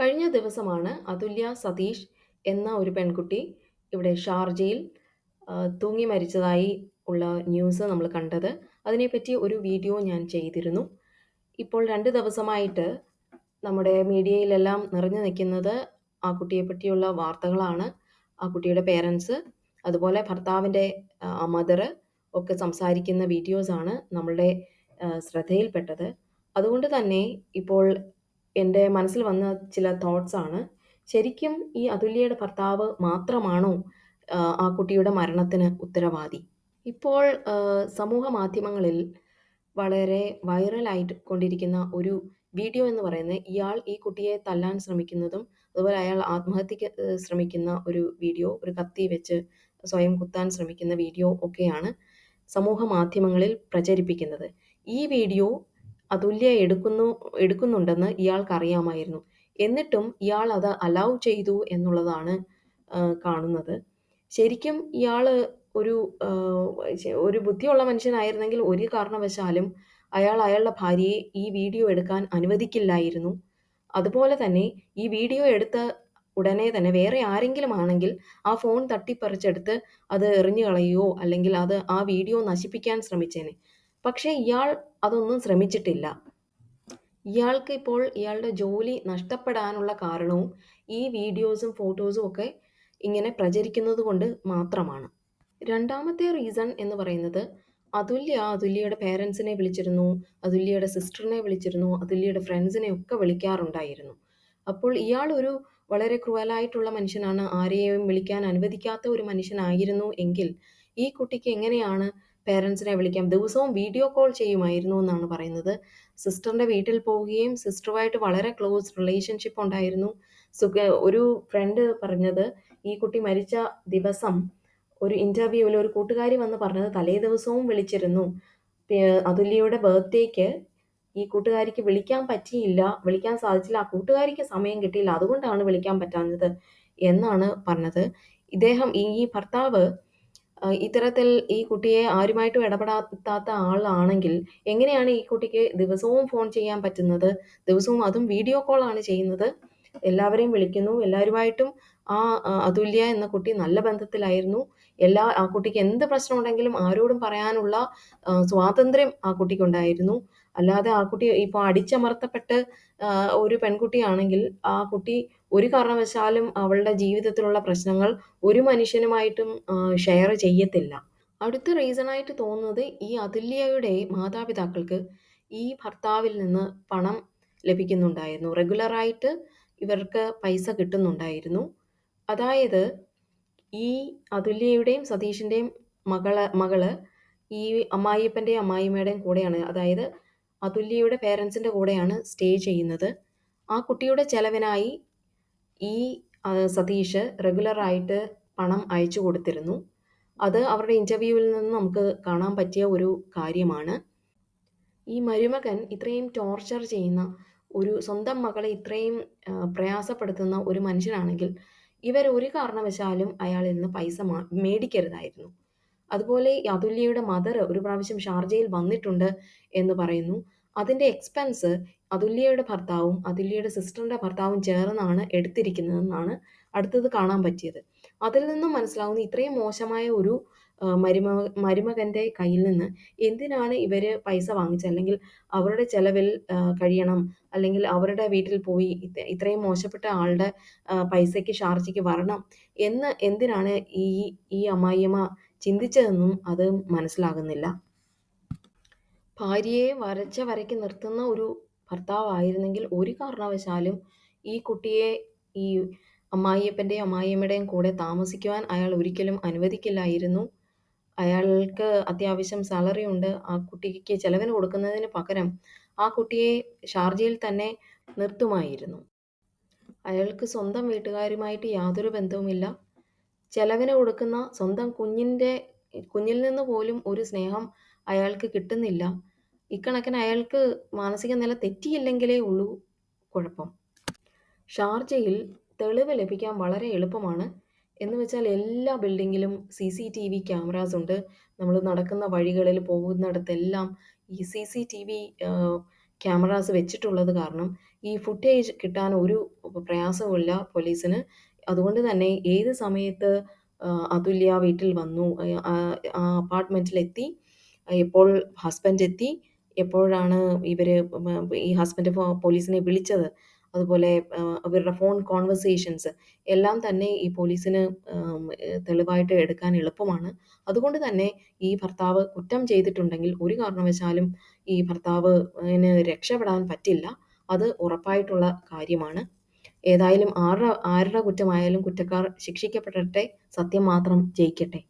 കഴിഞ്ഞ ദിവസമാണ് അതുല്യ സതീഷ് എന്ന ഒരു പെൺകുട്ടി ഇവിടെ ഷാർജയിൽ തൂങ്ങി മരിച്ചതായി ഉള്ള ന്യൂസ് നമ്മൾ കണ്ടത്. അതിനെപ്പറ്റി ഒരു വീഡിയോ ഞാൻ ചെയ്തിരുന്നു. ഇപ്പോൾ രണ്ട് ദിവസമായിട്ട് നമ്മുടെ മീഡിയയിലെല്ലാം നിറഞ്ഞു നിൽക്കുന്നത് ആ കുട്ടിയെ പറ്റിയുള്ള വാർത്തകളാണ്. ആ കുട്ടിയുടെ പേരൻസ് അതുപോലെ ഭർത്താവിന്റെ മദർ ഒക്കെ സംസാരിക്കുന്ന വീഡിയോസാണ് നമ്മളുടെ ശ്രദ്ധയിൽപ്പെട്ടത്. അതുകൊണ്ട് തന്നെ ഇപ്പോൾ എന്റെ മനസ്സിൽ വന്ന ചില തോട്ട്സ് ആണ്. ശരിക്കും ഈ അതുല്യയുടെ ഭർത്താവ് മാത്രമാണോ ആ, കുട്ടിയുടെ മരണത്തിന് ഉത്തരവാദി? ഇപ്പോൾ സമൂഹ മാധ്യമങ്ങളിൽ വളരെ വൈറലായിട്ട് കൊണ്ടിരിക്കുന്ന ഒരു വീഡിയോ എന്ന് പറയുന്നത് ഇയാൾ ഈ കുട്ടിയെ തല്ലാൻ ശ്രമിക്കുന്നതും അതുപോലെ അയാൾ ആത്മഹത്യക്ക് ശ്രമിക്കുന്ന ഒരു വീഡിയോ ഒരു കത്തി വെച്ച് സ്വയം കുത്താൻ ശ്രമിക്കുന്ന വീഡിയോ ഒക്കെയാണ് സമൂഹ മാധ്യമങ്ങളിൽ പ്രചരിപ്പിക്കുന്നത്. ഈ വീഡിയോ അതുല്യ എടുക്കുന്നു എടുക്കുന്നുണ്ടെന്ന് ഇയാൾക്ക് അറിയാമായിരുന്നു എന്നിട്ടും ഇയാൾ അത് അലൗ ചെയ്തു എന്നുള്ളതാണ് കാണുന്നത്. ശരിക്കും ഇയാൾ ഒരു ഒരു ബുദ്ധിയുള്ള മനുഷ്യനായിരുന്നെങ്കിൽ ഒരു കാരണവശാലും അയാൾ അയാളുടെ ഭാര്യയെ ഈ വീഡിയോ എടുക്കാൻ അനുവദിക്കില്ലായിരുന്നു. അതുപോലെ തന്നെ ഈ വീഡിയോ എടുത്ത ഉടനെ തന്നെ വേറെ ആരെങ്കിലും ആണെങ്കിൽ ആ ഫോൺ തട്ടിപ്പറിച്ചെടുത്ത് അത് എറിഞ്ഞു കളയുകയോ അല്ലെങ്കിൽ അത് ആ വീഡിയോ നശിപ്പിക്കാൻ ശ്രമിച്ചേനെ. പക്ഷേ ഇയാൾ അതൊന്നും ശ്രമിച്ചിട്ടില്ല. ഇയാൾക്ക് ഇപ്പോൾ ഇയാളുടെ ജോലി നഷ്ടപ്പെടാനുള്ള കാരണവും ഈ വീഡിയോസും ഫോട്ടോസും ഒക്കെ ഇങ്ങനെ പ്രചരിക്കുന്നത് കൊണ്ട് മാത്രമാണ്. രണ്ടാമത്തെ റീസൺ എന്ന് പറയുന്നത് അതുല്യ അതുല്യയുടെ പേരൻസിനെ വിളിച്ചിരുന്നു അതുല്യയുടെ സിസ്റ്ററിനെ വിളിച്ചിരുന്നു അതുല്യയുടെ ഫ്രണ്ട്സിനെ ഒക്കെ വിളിക്കാറുണ്ടായിരുന്നു. അപ്പോൾ ഇയാൾ ഒരു വളരെ ക്രൂവലായിട്ടുള്ള മനുഷ്യനാണ് ആരെയും വിളിക്കാൻ അനുവദിക്കാത്ത ഒരു മനുഷ്യനായിരുന്നു എങ്കിൽ ഈ കുട്ടിക്ക് എങ്ങനെയാണ് പേരൻസിനെ വിളിക്കാം. ദിവസവും വീഡിയോ കോൾ ചെയ്യുമായിരുന്നു എന്നാണ് പറയുന്നത്. സിസ്റ്ററിന്റെ വീട്ടിൽ പോവുകയും സിസ്റ്ററുമായിട്ട് വളരെ ക്ലോസ് റിലേഷൻഷിപ്പ് ഉണ്ടായിരുന്നു. സുഖ ഒരു ഫ്രണ്ട് പറഞ്ഞത് ഈ കുട്ടി മരിച്ച ദിവസം ഒരു ഇന്റർവ്യൂവിൽ ഒരു കൂട്ടുകാരി വന്ന് പറഞ്ഞത് തലേ ദിവസവും വിളിച്ചിരുന്നു. അതുല്യയുടെ ബർത്ത്ഡേക്ക് ഈ കൂട്ടുകാരിക്ക് വിളിക്കാൻ പറ്റിയില്ല. വിളിക്കാൻ സാധിച്ചില്ല. ആ കൂട്ടുകാരിക്ക് സമയം കിട്ടിയില്ല. അതുകൊണ്ടാണ് വിളിക്കാൻ പറ്റാഞ്ഞത് എന്നാണ് പറഞ്ഞത്. ഇദ്ദേഹം ഈ ഭർത്താവ് ഇത്തരത്തിൽ ഈ കുട്ടിയെ ആരുമായിട്ടും ഇടപെടാത്താത്ത ആളാണെങ്കിൽ എങ്ങനെയാണ് ഈ കുട്ടിക്ക് ദിവസവും ഫോൺ ചെയ്യാൻ പറ്റുന്നത്? ദിവസവും അതും വീഡിയോ കോൾ ആണ് ചെയ്യുന്നത്. എല്ലാവരെയും വിളിക്കുന്നു. എല്ലാവരുമായിട്ടും ആ, അതുല്യ എന്ന കുട്ടി നല്ല ബന്ധത്തിലായിരുന്നു. എല്ലാ ആ കുട്ടിക്ക് എന്ത് പ്രശ്നം ഉണ്ടെങ്കിലും ആരോടും പറയാനുള്ള സ്വാതന്ത്ര്യം ആ കുട്ടിക്കുണ്ടായിരുന്നു. അല്ലാതെ ആ കുട്ടി ഇപ്പോൾ അടിച്ചമർത്തപ്പെട്ട് ഒരു പെൺകുട്ടിയാണെങ്കിൽ ആ കുട്ടി ഒരു കാരണവശാലും അവളുടെ ജീവിതത്തിലുള്ള പ്രശ്നങ്ങൾ ഒരു മനുഷ്യനുമായിട്ടും ഷെയർ ചെയ്യത്തില്ല. അടുത്ത റീസണായിട്ട് തോന്നുന്നത് ഈ അതുല്യയുടെ മാതാപിതാക്കൾക്ക് ഈ ഭർത്താവിൽ നിന്ന് പണം ലഭിക്കുന്നുണ്ടായിരുന്നു. റെഗുലറായിട്ട് ഇവർക്ക് പൈസ കിട്ടുന്നുണ്ടായിരുന്നു. അതായത് ഈ അതുല്യയുടെയും സതീഷിന്റെയും മകൾ മകൾ ഈ അമ്മായിയപ്പന്റെയും അമ്മായിമ്മയുടെയും കൂടെയാണ്. അതായത് അതുല്യയുടെ പേരൻസിന്റെ കൂടെയാണ് സ്റ്റേ ചെയ്യുന്നത്. ആ കുട്ടിയുടെ ചെലവിനായി ഈ സതീഷ് റെഗുലറായിട്ട് പണം അയച്ചു കൊടുത്തിരുന്നു. അത് അവരുടെ ഇന്റർവ്യൂവിൽ നിന്ന് നമുക്ക് കാണാൻ പറ്റിയ ഒരു കാര്യമാണ്. ഈ മരുമകൻ ഇത്രയും ടോർച്ചർ ചെയ്യുന്ന ഒരു സ്വന്തം മകളെ ഇത്രയും പ്രയാസപ്പെടുത്തുന്ന ഒരു മനുഷ്യനാണെങ്കിൽ ഇവർ ഒരു കാരണവശാലും അയാളിൽ നിന്ന് പൈസ മേടിക്കരുതായിരുന്നു. അതുപോലെ അതുല്യയുടെ മദർ ഒരു പ്രാവശ്യം ഷാർജയിൽ വന്നിട്ടുണ്ട് എന്ന് പറയുന്നു. അതിന്റെ എക്സ്പെൻസ് അതുല്യയുടെ ഭർത്താവും അതുല്യയുടെ സിസ്റ്ററിന്റെ ഭർത്താവും ചേർന്നാണ് എടുത്തിരിക്കുന്നതെന്നാണ് അടുത്തത് കാണാൻ പറ്റിയത്. അതിൽ നിന്നും മനസ്സിലാവുന്ന ഇത്രയും മോശമായ ഒരു മരുമ മരുമകന്റെ കയ്യിൽ നിന്ന് എന്തിനാണ് ഇവർ പൈസ വാങ്ങിച്ചത്? അല്ലെങ്കിൽ അവരുടെ ചെലവിൽ കഴിയണം. അല്ലെങ്കിൽ അവരുടെ വീട്ടിൽ പോയി ഇത് ഇത്രയും മോശപ്പെട്ട ആളുടെ പൈസയ്ക്ക് ഷാർജയ്ക്ക് വരണം എന്ന് എന്തിനാണ് ഈ ഈ അമ്മായിയമ്മ ചിന്തിച്ചതെന്നും അത് മനസ്സിലാകുന്നില്ല. ഭാര്യയെ വരച്ച വരയ്ക്ക് നിർത്തുന്ന ഒരു ഭർത്താവായിരുന്നെങ്കിൽ ഒരു കാരണവശാലും ഈ കുട്ടിയെ ഈ അമ്മായിയപ്പന്റെയും അമ്മായിയമ്മയുടെയും കൂടെ താമസിക്കുവാൻ അയാൾ ഒരിക്കലും അനുവദിക്കില്ലായിരുന്നു. അയാൾക്ക് അത്യാവശ്യം സാലറി ഉണ്ട്. ആ കുട്ടിക്ക് ചെലവിന് കൊടുക്കുന്നതിന് പകരം ആ കുട്ടിയെ ഷാർജയിൽ തന്നെ നിർത്തുമായിരുന്നു. അയാൾക്ക് സ്വന്തം വീട്ടുകാരുമായിട്ട് യാതൊരു ബന്ധവുമില്ല. ചെലവിന് കൊടുക്കുന്ന സ്വന്തം കുഞ്ഞിന്റെ കുഞ്ഞിൽ നിന്ന് പോലും ഒരു സ്നേഹം അയാൾക്ക് കിട്ടുന്നില്ല. ഇക്കണക്കിന് അയാൾക്ക് മാനസിക നില തെറ്റിയില്ലെങ്കിലേ ഉള്ളൂ കുഴപ്പം. ഷാർജയിൽ തെളിവ് ലഭിക്കാൻ വളരെ എളുപ്പമാണ്. എന്ന് വെച്ചാൽ എല്ലാ ബിൽഡിങ്ങിലും C C T V cameras ഉണ്ട്. നമ്മൾ നടക്കുന്ന വഴികളിൽ പോകുന്നിടത്തെല്ലാം ഈ C C T V cameras വെച്ചിട്ടുള്ളത് കാരണം ഈ ഫുട്ടേജ് കിട്ടാൻ ഒരു പ്രയാസവുമില്ല പോലീസിന്. അതുകൊണ്ട് തന്നെ ഏത് സമയത്ത് അതുല്യ വീട്ടിൽ വന്നു ആ അപ്പാർട്ട്മെന്റിലെത്തി എപ്പോൾ ഹസ്ബൻഡ് എത്തി എപ്പോഴാണ് ഇവർ ഈ ഹസ്ബൻഡ് പോലീസിനെ വിളിച്ചത് അതുപോലെ അവരുടെ ഫോൺ കോൺവെർസേഷൻസ് എല്ലാം തന്നെ ഈ പോലീസിന് തെളിവായിട്ട് എടുക്കാൻ എളുപ്പമാണ്. അതുകൊണ്ട് തന്നെ ഈ ഭർത്താവ് കുറ്റം ചെയ്തിട്ടുണ്ടെങ്കിൽ ഒരു കാരണവശാലും ഈ ഭർത്താവിന് രക്ഷപ്പെടാൻ പറ്റില്ല. അത് ഉറപ്പായിട്ടുള്ള കാര്യമാണ്. ഏതായാലും ആരുടെ ആരുടെ കുറ്റമായാലും കുറ്റക്കാർ ശിക്ഷിക്കപ്പെടട്ടെ സത്യം മാത്രം ജയിക്കട്ടെ.